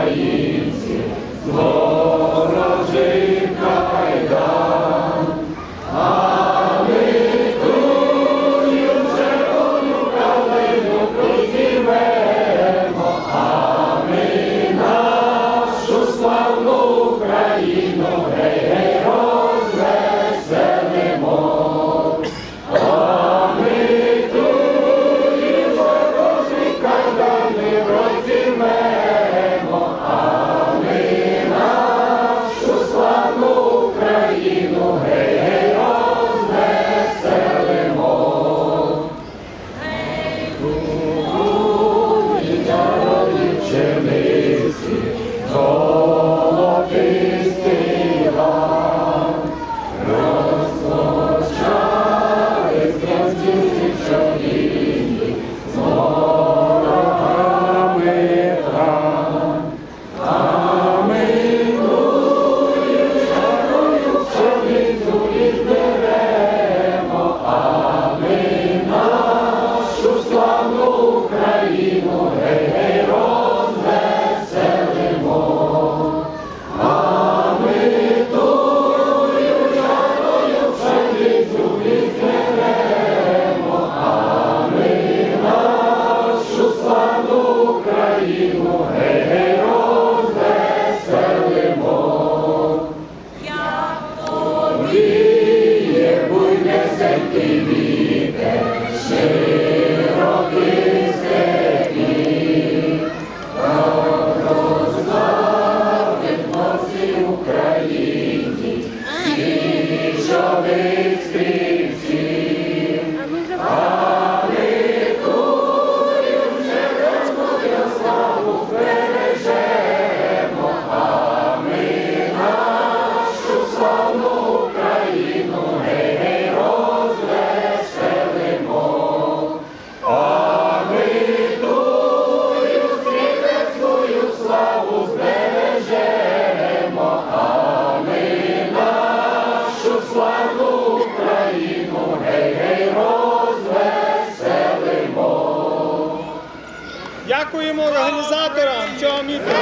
українці, ворожий кайдан, а ми тую червону калину призівемо, а ми нашу славну Україну гей-гей-гей. пшениці, золотистий гай. Розпочали зв'язки чолі з ворогами рай. Thank you. Дякуємо організаторам цього мітингу.